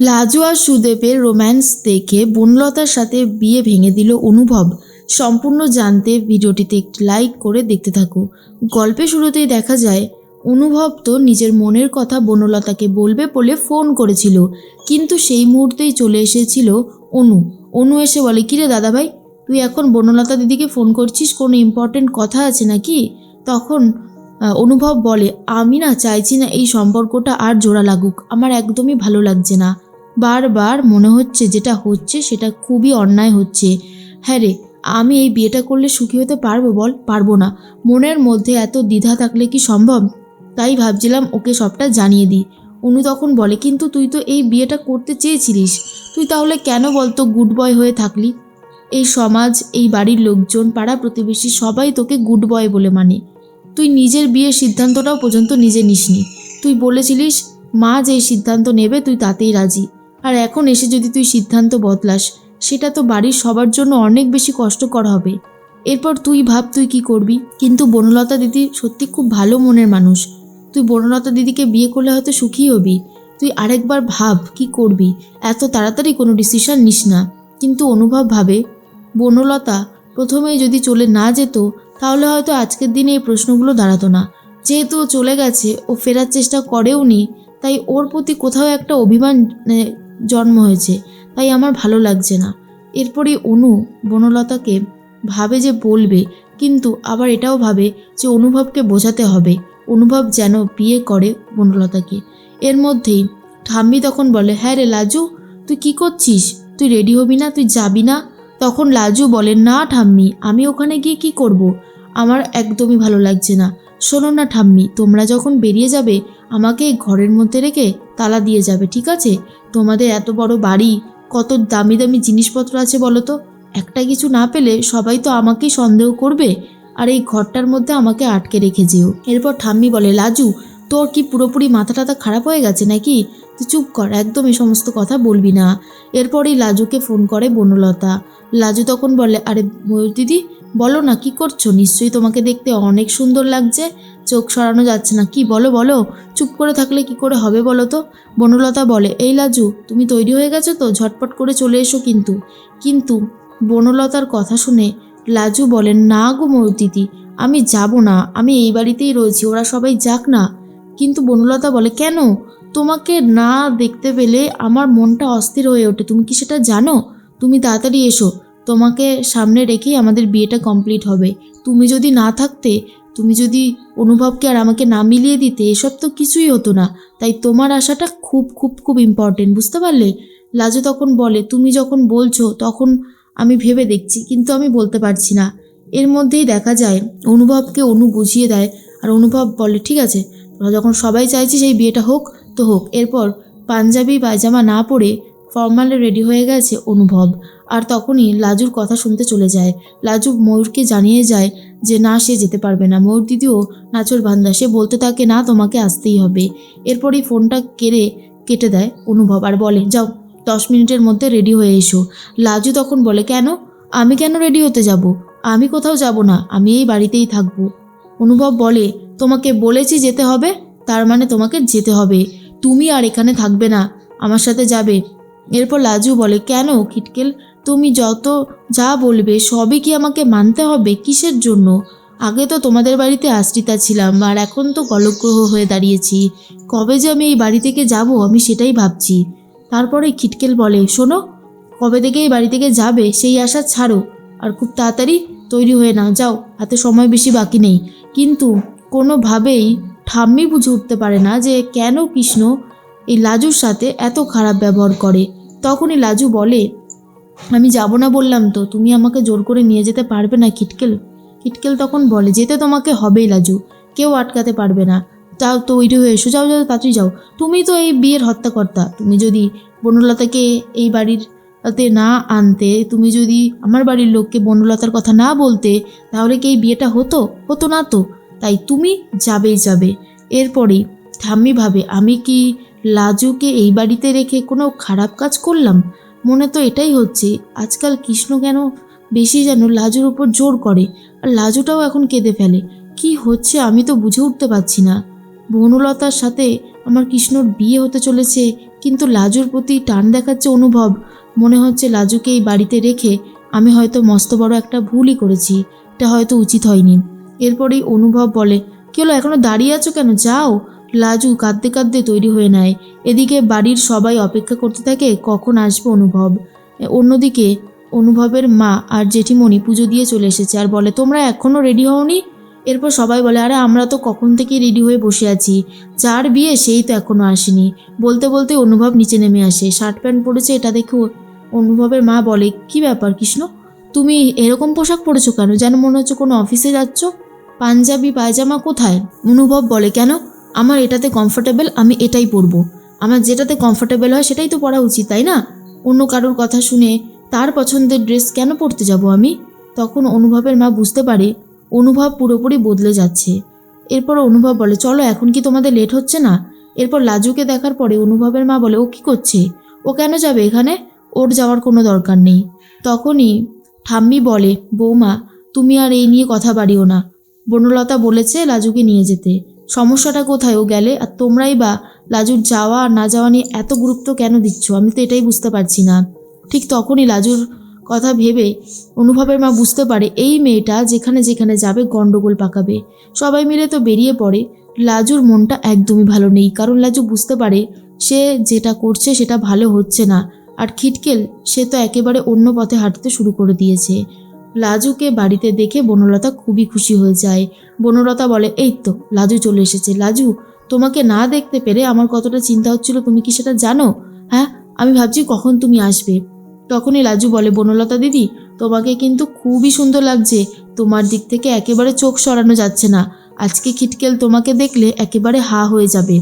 লাজু আর সুদেবের romance দেখে বনলতার সাথে বিয়ে ভেঙে দিল অনুভব। সম্পূর্ণ জানতে ভিডিওটিতে একটি লাইক করে দেখতে থাকো। গল্পের শুরুতেই দেখা যায়, অনুভব তো নিজের মনের কথা বনলতাকে বলবে বলে ফোন করেছিল, কিন্তু সেই মুহূর্তেই চলে এসেছিল অনু। অনু এসে বলে, কিরে দাদাভাই, তুই এখন বনলতা দিদিকে ফোন করছিস? কোনো ইম্পর্টেন্ট কথা আছে নাকি? তখন অনুভব বলে, আমি না চাইছি না এই সম্পর্কটা আর জোড়া লাগুক। আমার একদমই ভালো লাগছে না। বারবার মনে হচ্ছে যেটা হচ্ছে সেটা খুবই অন্যায় হচ্ছে। হ্যাঁ রে, আমি এই বিয়েটা করলে সুখী হতে পারব বল? পারব না। মনের মধ্যে এত দ্বিধা থাকলে কি সম্ভব? তাই ভাবছিলাম ওকে সবটা জানিয়ে দিই। অনু তখন বলে, কিন্তু তুই তো এই বিয়েটা করতে চেয়েছিলিস। তুই তাহলে কেন বলতো গুড বয় হয়ে থাকলি? এই সমাজ, এই বাড়ির লোকজন, পাড়া প্রতিবেশী সবাই তোকে গুড বয় বলে মানে। তুই নিজের বিয়ের সিদ্ধান্তটাও পর্যন্ত নিজে নিসনি। তুই বলেছিলিস, মা যে সিদ্ধান্ত নেবে তুই তাতেই রাজি। আর এখন এসে যদি তুই সিদ্ধান্ত বদলাস সেটা তো বাড়ির সবার জন্য অনেক বেশি কষ্টকর হবে। এরপর তুই ভাব তুই কি করবি। কিন্তু বনলতা দিদি সত্যি খুব ভালো মনের মানুষ। তুই বনলতা দিদিকে বিয়ে করলে হয়তো সুখী হবি। তুই আরেকবার ভাব কি করবি। এত তাড়াতাড়ি কোনো ডিসিশন নিস না। কিন্তু অনুভব ভাবে বনলতা প্রথমে যদি চলে না যেত তাহলে হয়তো আজকের দিনে এই প্রশ্নগুলো দাঁড়াতো না। যেহেতু ও চলে গেছে ও ফেরার চেষ্টা করেও নি তাই ওর প্রতি কোথাও একটা অভিমান মানে, জন্ম হয়েছে, তাই আমার ভালো লাগছে না। এরপরই অনু বনলতাকে ভাবে যে বলবে, কিন্তু আবার এটাও ভাবে যে অনুভবকে বোঝাতে হবে। অনুভব যেন বিয়ে করে বনলতাকে। এর মধ্যেই ঠাম্মি তখন বলে হ্যাঁ রে লাজু, তুই কি করছিস? তুই রেডি হবি না? তুই যাবি না? তখন লাজু বলে, না ঠাম্মি, আমি ওখানে গিয়ে কি করব। আমার একদমই ভালো লাগছে না। শোনো না ঠাম্মি, তোমরা যখন বেরিয়ে যাবে, আমাকে এই ঘরের মধ্যে রেখে তালা দিয়ে যাবে, ঠিক আছে? তোমাদের এত বড় বাড়ি, কত দামি দামি জিনিসপত্র আছে বলো তো? একটা কিছু না পেলে সবাই তো আমাকেই সন্দেহ করবে। আর এই ঘরটার মধ্যে আমাকে আটকে রেখে যেও। এরপর ঠাম্মি বলে, লাজু, তোর কি পুরোপুরি মাথা টাথা খারাপ হয়ে গেছে নাকি? তুই চুপ কর, একদম এই সমস্ত কথা বলবি না। এরপরই লাজুকে ফোন করে বনলতা। লাজু তখন বলে, আরে ময়ূর দিদি বলো না, কি করছ? নিশ্চয়ই তোমাকে দেখতে অনেক সুন্দর লাগছে। চোখ সরানো যাচ্ছে না। কি বলো বলো? চুপ করে থাকলে কি করে হবে বলো তো? বনলতা বলে, এই লাজু, তুমি তৈরি হয়ে গেছো তো? ঝটপট করে চলে এসো কিন্তু। কিন্তু বনলতার কথা শুনে লাজু বলেন, না গো ময়ূর আমি যাব না। আমি এই বাড়িতেই রয়েছি, ওরা সবাই যাক না। কিন্তু বনলতা বলে, কেন? তোমাকে না দেখতে পেলে আমার মনটা অস্থির হয়ে ওঠে। তুমি কি সেটা জানো? তুমি তাড়াতাড়ি এসো। তোমাকে সামনে রেখেই আমাদের বিয়েটা কমপ্লিট হবে। তুমি যদি না থাকতে, তুমি যদি অনুভবকে আর আমাকে না মিলিয়ে দিতে, এসব তো কিছুই হতো না। তাই তোমার আশাটা খুব খুব খুব ইম্পর্টেন্ট বুঝতে পারলে? লাজু তখন বলে, তুমি যখন বলছো, তখন আমি ভেবে দেখছি, কিন্তু আমি বলতে পারছি না। এর মধ্যেই দেখা যায়, অনুভবকে অনু বুঝিয়ে দেয়, আর অনুভব বলে, ঠিক আছে যখন সবাই চাইছি সেই বিয়েটা হোক, তো হোক। এরপর পাঞ্জাবি পায়জামা না পরে ফর্মালে রেডি হয়ে গেছে অনুভব। আর তখনই লাজুর কথা শুনতে চলে যায়। লাজু ময়ূরকে জানিয়ে যায় যে, না, সে যেতে পারবে না। ময়ূর দিদিও নাচর বান্দা। সে বলতে থাকে, না, তোমাকে আসতেই হবে। এরপরই ফোনটা কেড়ে কেটে দেয় অনুভব আর বলে, যাও, দশ মিনিটের মধ্যে রেডি হয়ে এসো। লাজু তখন বলে, কেন? আমি কেন রেডি হতে যাব? আমি কোথাও যাব না। আমি এই বাড়িতেই থাকব। অনুভব বলে, তোমাকে বলেছি যেতে হবে, তার মানে তোমাকে যেতে হবে। তুমি আর এখানে থাকবে না। আমার সাথে যাবে। এরপর লাজু বলে, কেন খিটকেল? তুমি যত যা বলবে সবই কি আমাকে মানতে হবে কিসের জন্য? আগে তো তোমাদের বাড়িতে আশ্রিতা ছিলাম আর এখন তো গলগ্রহ হয়ে দাঁড়িয়েছি। কবে যে আমি এই বাড়ি থেকে যাব আমি সেটাই ভাবছি। তারপরে খিটকেল বলে, শোনো, কবে থেকে এই বাড়ি থেকে যাবে সেই আশা ছাড়ো আর খুব তাড়াতাড়ি তৈরি হয়ে নাও, যাও, হাতে সময় বেশি বাকি নেই। কিন্তু কোনোভাবেই ঠাম্মি বুঝে উঠতে পারে না যে কেন কৃষ্ণ এই লাজুর সাথে এত খারাপ ব্যবহার করে। তখনই লাজু বলে, আমি যাব না বললাম তো, তুমি আমাকে জোর করে নিয়ে যেতে পারবে না কিটকেল? কিটকেল তখন বলে, যেতে তোমাকে হবেই লাজু, কেউ আটকাতে পারবে না। যাও তৈরি হয়ে এসো, যাও যাও, তাড়াতাড়ি যাও। তুমি তো এই বিয়ের হত্যাকর্তা, তুমি যদি বনলতাকে এই বাড়ির তে না আনতে, তুমি যদি আমার বাড়ির লোককে বনলতার কথা না বলতে, তাহলে কি এই বিয়েটা হতো? হতো না তো। তাই তুমি যাবেই যাবে। এরপরেই ঠাম্মি ভাবে, আমি কি লাজুকে এই বাড়িতে রেখে কোনো খারাপ কাজ করলাম? মনে তো এটাই হচ্ছে, আজকাল কৃষ্ণ কেন বেশি যেন লাজুর উপর জোর করে? আর লাজুটাও এখন কেঁদে ফেলে। কি হচ্ছে আমি তো বুঝে উঠতে পারছি না। বনলতার সাথে আমার কৃষ্ণর বিয়ে হতে চলেছে, কিন্তু লাজুর প্রতি টান দেখাচ্ছে অনুভব। মনে হচ্ছে লাজুকে এই বাড়িতে রেখে আমি হয়তো মস্ত বড় একটা ভুলই করেছি, এটা হয়তো উচিত হয়নি। এরপরেই অনুভব বলে, কি হলো, এখনও দাঁড়িয়ে আছো কেন? যাও। লাজু কাঁদতে কাঁদতে তৈরি হয়ে নেয়। এদিকে বাড়ির সবাই অপেক্ষা করতে থাকে, কখন আসবে অনুভব? অন্যদিকে অনুভবের মা আর জেঠিমণি পুজো দিয়ে চলে এসেছে আর বলে, তোমরা এখনও রেডি হওনি? এরপর সবাই বলে, আরে, আমরা তো কখন থেকে রেডি হয়ে বসে আছি। যার বিয়ে সেই তো এখনও আসেনি। বলতে বলতে অনুভব নিচে নেমে আসে। শার্ট প্যান্ট পরেছে, এটা দেখে অনুভবের মা বলে, কি ব্যাপার কৃষ্ণ? তুমি এরকম পোশাক পরেছো কেন? যেন মনে হচ্ছে কোনো অফিসে যাচ্ছ? পাঞ্জাবি, পায়জামা কোথায়? অনুভব বলে, কেন? আমার এটাতে কমফোর্টেবল আমি এটাই পরবো। আমার যেটাতে কমফোর্টেবল হয়, সেটাই তো পরা উচিত, তাই না? অন্য কারোর কথা শুনে তার পছন্দের ড্রেস কেন পরতে যাব আমি? তখন অনুভবের মা বুঝতে পারে, অনুভব পুরোপুরি বদলে যাচ্ছে। এরপর অনুভব বলে, চলো, এখন কি তোমাদের লেট হচ্ছে না? এরপর লাজুকে দেখার পরে অনুভবের মা বলে, ও কি করছে? ও কেন যাবে এখানে? ওর যাওয়ার কোনো দরকার নেই। তখনই ঠাম্মি বলে, বৌমা, তুমি আর এই নিয়ে কথা বাড়িও না। বনলতা বলেছে লাজুকে নিয়ে যেতে। সমস্যাটা কোথায়? ও গেলে আর তোমরাই বা লাজুর যাওয়া আর না যাওয়া নিয়ে এত গুরুত্ব কেন দিচ্ছ? আমি তো এটাই বুঝতে পারছি না। ঠিক তখনই লাজুর কথা ভেবে অনুভবের মা বুঝতে পারে এই মেয়েটা যেখানে যেখানে যাবে গন্ডগোল পাকাবে। সবাই মিলে তো বেরিয়ে পড়ে। লাজুর মনটা একদমই ভালো নেই। কারণ লাজু বুঝতে পারে সে যেটা করছে সেটা ভালো হচ্ছে না। আর খিটকেল সে তো একেবারে অন্য পথে হাঁটতে শুরু করে দিয়েছে। লাজুকে বাড়িতে দেখে বনলতা খুবই খুশি হয়ে যায়। বনলতা বলে, এই তো, লাজু চলে এসেছে। লাজু, তোমাকে না দেখতে পেরে আমার কতটা চিন্তা হচ্ছিল, তুমি কি সেটা জানো? হ্যাঁ আমি ভাবছি কখন তুমি আসবে? তখনই লাজু বলে, বনলতা দিদি, তোমাকে কিন্তু খুবই সুন্দর লাগছে। তোমার দিক থেকে একেবারে চোখ সরানো যাচ্ছে না। আজকে খিটকেল তোমাকে দেখলে একেবারে হা হয়ে যাবে।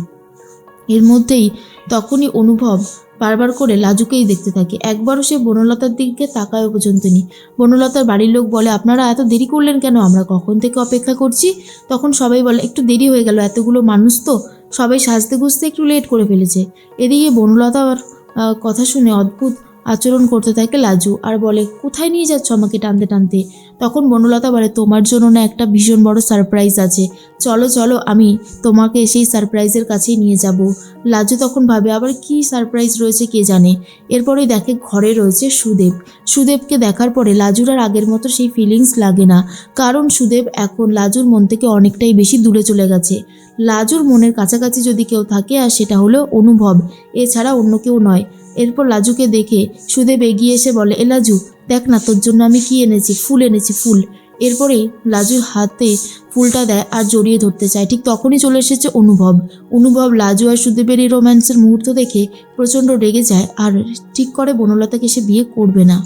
এর মধ্যেই তখনই অনুভব বারবার করে লাজুকেই দেখতে থাকে। একবারও সে বনলতার দিকে তাকায়ও পর্যন্ত নি বনলতার বাড়ির লোক বলে, আপনারা এত দেরি করলেন কেন? আমরা কখন থেকে অপেক্ষা করছি? তখন সবাই বলে, একটু দেরি হয়ে গেল, এতগুলো মানুষ তো সবাই সাজতে গুজতে একটু লেট করে ফেলেছে। এদিকে বনলতার কথা শুনে অদ্ভুত আচরণ করতে থাকে লাজু। আর বলে, কোথায় নিয়ে যাচ্ছ আমাকে টানতে টানতে? তখন বনলতা বলে, তোমার জন্য না একটা ভীষণ বড় সারপ্রাইজ আছে। চলো চলো, আমি তোমাকে সেই সারপ্রাইজের কাছেই নিয়ে যাব। লাজু তখন ভাবে, আবার কি সারপ্রাইজ রয়েছে কে জানে? এরপরেই দেখে ঘরে রয়েছে সুদেব। সুদেবকে দেখার পরে লাজুর আর আগের মতো সেই ফিলিংস লাগে না। কারণ সুদেব এখন লাজুর মন থেকে অনেকটাই বেশি দূরে চলে গেছে। লাজুর মনের কাছাকাছি যদি কেউ থাকে আর সেটা হলো অনুভব। এছাড়া অন্য কেউ নয়। এরপর লাজুকে দেখে সুদেব এগিয়ে এসে বলে, এ লাজু, দেখ না তোর জন্য আমি কি এনেছি, ফুল এনেছি, ফুল। এরপরে লাজুর হাতে ফুলটা দেয় আর জড়িয়ে ধরতে চায়। ঠিক তখনই চলে এসেছে অনুভব। অনুভব, লাজু আর সুদেবের এই রোম্যান্সের মুহূর্ত দেখে প্রচণ্ড রেগে যায় আর ঠিক করে বনলতাকে সে বিয়ে করবে না।